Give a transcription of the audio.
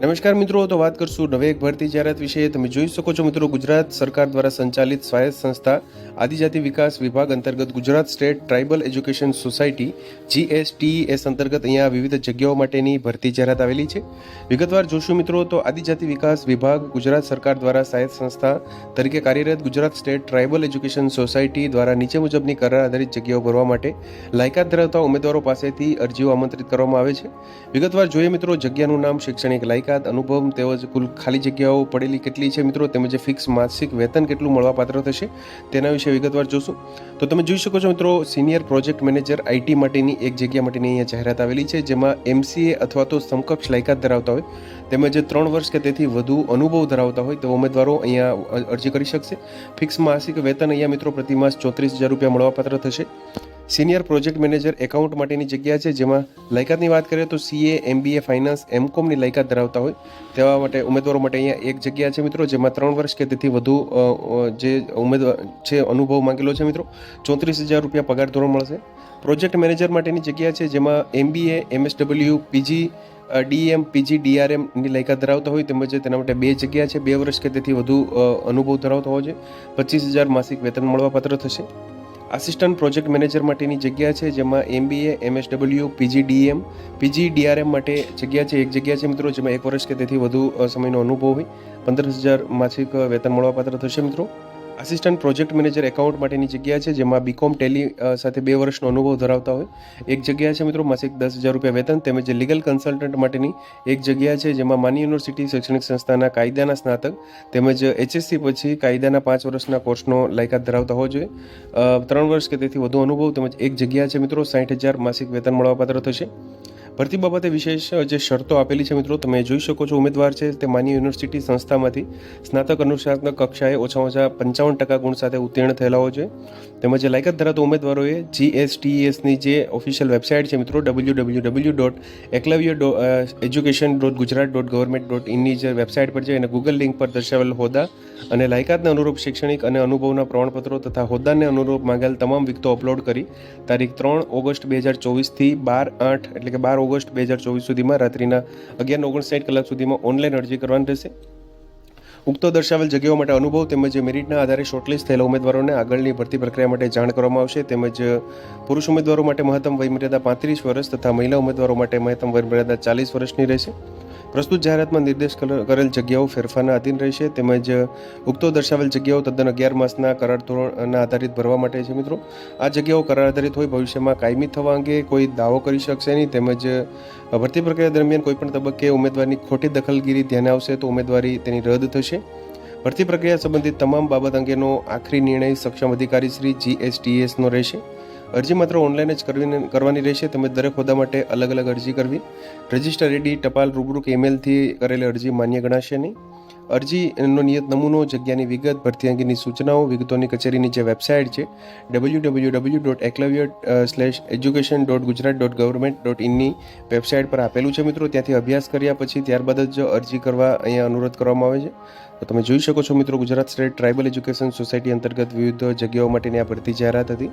નમસ્કાર મિત્રો, તો વાત કરશું નવી એક ભરતી જાહેરાત વિશે. તમે જોઈ શકો છો મિત્રો, ગુજરાત સરકાર દ્વારા સંચાલિત સ્વાયત્ત સંસ્થા આદિજાતિ વિકાસ વિભાગ અંતર્ગત Gujarat state tribal education society, G S T S અંતર્ગત અહીંયા વિવિધ જગ્યાઓ માટેની ભરતી જાહેરાત આવેલી છે. વિગતવાર જોશું મિત્રો, તો આદિજાતિ વિકાસ વિભાગ ગુજરાત સરકાર દ્વારા સ્વાયત્ત સંસ્થા તરીકે કાર્યરત Gujarat state tribal education society દ્વારા નીચે મુજબની કરાર આધારિત જગ્યાઓ ભરવા માટે લાયકાત ધરાવતા ઉમેદવારો પાસેથી અરજીઓ આમંત્રિત કરવામાં આવે છે. વિગતવાર જોઈએ મિત્રો, જગ્યાનું નામ શૈક્ષણિક લાયકાત અનુભવ તેમજ કુલ ખાલી જગ્યાઓ પડેલી કેટલી છે મિત્રો? તેમજ ફિક્સ માસિક વેતન કેટલું મળવાપાત્ર થશે? તેના વિશે વિગતવાર જોશું. તો તમે જોઈ શકો છો મિત્રો સિનિયર પ્રોજેક્ટ મેનેજર આઈટી માટેની એક જગ્યા માટેની અહીંયા જાહેરાત આવેલી છે, જેમાં એમસીએ અથવા તો સમકક્ષ લાયકાત ધરાવતા હોય, તેમજ ત્રણ વર્ષ કે તેથી વધુ અનુભવ ધરાવતા હોય તો ઉમેદવારો અહીંયા અરજી કરી શકશે. ફિક્સ માસિક વેતન અહીંયા મિત્રો પ્રતિમાસ ચોત્રીસ હજાર રૂપિયા મળવાપાત્ર થશે. સિનિયર પ્રોજેક્ટ મેનેજર એકાઉન્ટ માટેની જગ્યા છે, જેમાં લાયકાતની વાત કરીએ તો સીએ એમબીએ ફાઇનાન્સ એમકોમની લાયકાત ધરાવતા હોય. તેવા માટે ઉમેદવારો માટે અહીંયા એક જગ્યા છે મિત્રો, જેમાં ત્રણ વર્ષ કે તેથી વધુ જે ઉમેદવાર છે અનુભવ માંગેલો છે મિત્રો, ચોત્રીસ હજાર રૂપિયા પગાર ધોરણ મળશે. પ્રોજેક્ટ મેનેજર માટેની જગ્યા છે, જેમાં M B A M S W P G D M P G ડીઆરએમની લાયકાત ધરાવતા હોય, તેમજ તેના માટે બે જગ્યા છે, બે વર્ષ કે તેથી વધુ અનુભવ ધરાવતા હોય છે. પચીસ હજાર માસિક વેતન મળવાપાત્ર થશે. આસિસ્ટન્ટ પ્રોજેક્ટ મેનેજર માટેની જગ્યા છે, જેમાં MBA MSW PG DM PG DRM માટે જગ્યા છે. એક જગ્યા છે મિત્રો, જેમાં એક વર્ષ કે તેથી વધુ સમયનો અનુભવ હોય. પંદર હજાર માસિક વેતન મળવાપાત્ર થશે મિત્રો. આસિસ્ટન્ટ પ્રોજેક્ટ મેનેજર એકાઉન્ટ માટેની જગ્યા છે, જેમાં બીકોમ ટેલી સાથે બે વર્ષનો અનુભવ ધરાવતા હોય. એક જગ્યા છે મિત્રો, માસિક દસ હજાર રૂપિયા વેતન, તેમજ લીગલ કન્સલ્ટન્ટ માટેની એક જગ્યા છે, જેમાં માની યુનિવર્સિટી શૈક્ષણિક સંસ્થાના કાયદાના સ્નાતક, તેમજ એચએસસી પછી કાયદાના પાંચ વર્ષના કોર્સનો લાયકાત ધરાવતા હોવો જોઈએ. ત્રણ વર્ષ કે તેથી વધુ અનુભવ, તેમજ એક જગ્યા છે મિત્રો સાઠ હજાર માસિક વેતન મળવાપાત્ર થશે. ભરતી બાબતે વિશેષ જે શરતો આપેલી છે મિત્રો, તમે જોઈ શકો છો ઉમેદવાર છે તે માન્ય યુનિવર્સિટી સંસ્થામાંથી સ્નાતક અનુસ્નાતક કક્ષાએ ઓછામાં ઓછા પંચાવન ટકા ગુણ સાથે ઉત્તીર્ણ થયેલા હોય છે. તેમજ લાયકાત ધરાવતા ઉમેદવારોએ જીએસટીએસની જે ઓફિશિયલ વેબસાઇટ છે મિત્રો W W W dot Eklavya dot education dot Gujarat dot government dot ઇનની જે વેબસાઇટ પર છે અને ગૂગલ લિંક પર દર્શાવેલ હોદ્દા અને લાયકાતને અનુરૂપ શૈક્ષણિક અને અનુભવના પ્રમાણપત્રો તથા હોદ્દાને અનુરૂપ માંગેલ તમામ વિગતો અપલોડ કરી તારીખ ત્રણ ઓગસ્ટ બે હજાર ચોવીસથી બાર આઠ એટલે કે બાર ઓગસ્ટ બે હજાર ચોવીસ સુધીમાં, રાત્રિના અગિયાર ઓગણસાઠ કલાક સુધીમાં ઓનલાઈન અરજી કરવાની રહેશે. ઉક્ત દર્શાવેલ જગ્યાઓ માટે અનુભવ તેમજ મેરિટના આધારે શોર્ટલિસ્ટ થયેલા ઉમેદવારોને આગળની ભરતી પ્રક્રિયા માટે જાણ કરવામાં આવશે. તેમજ પુરુષ ઉમેદવારો માટે મહત્તમ વયમર્યાદા પાંત્રીસ વર્ષ તથા મહિલા ઉમેદવારો માટે મહત્તમ વયમર્યાદા ચાલીસ વર્ષની રહેશે. પ્રસ્તુત જાહેરાતમાં નિર્દેશ કર- કરેલ જગ્યાઓ ફેરફારના આધીન રહેશે તેમજ ઉક્તો દર્શાવેલ જગ્યાઓ તદ્દન અગિયાર માસના કરાર ધોરણના આધારિત ભરવા માટે છે મિત્રો. આ જગ્યાઓ કરાર આધારિત હોય ભવિષ્યમાં કાયમી થવા અંગે કોઈ દાવો કરી શકશે નહીં તેમજ ભરતી પ્રક્રિયા દરમિયાન કોઈપણ તબક્કે ઉમેદવારની ખોટી દખલગીરી ધ્યાને આવશે તો ઉમેદવારી તેની રદ થશે. ભરતી પ્રક્રિયા સંબંધિત તમામ બાબત અંગેનો આખરી નિર્ણય સક્ષમ અધિકારી શ્રી જીએસટીએસનો રહેશે. અરજી માત્ર ઓનલાઈન જ કરવી કરવાની રહેશે. તેમજ દરેક હોદ્દા માટે અલગ અલગ અરજી કરવી. રજિસ્ટર એડી ટપાલ, રૂબરૂ કે ઈમેલથી કરેલી અરજી માન્ય ગણાશે નહીં. અરજીનો નિયત નમૂનો, જગ્યાની વિગત, ભરતી અંગેની સૂચનાઓ, વિગતોની કચેરીની જે વેબસાઇટ છે W W W dot Eklavya slash education dot Gujarat dot government dot ઇનની website પર આપેલું છે મિત્રો. ત્યાંથી અભ્યાસ કર્યા પછી ત્યારબાદ જ અરજી કરવા અહીંયા અનુરોધ કરવામાં આવે છે. તો તમે જોઈ શકો છો મિત્રો, Gujarat state tribal education society અંતર્ગત વિવિધ જગ્યાઓ માટેની આ ભરતી જાહેરાત હતી.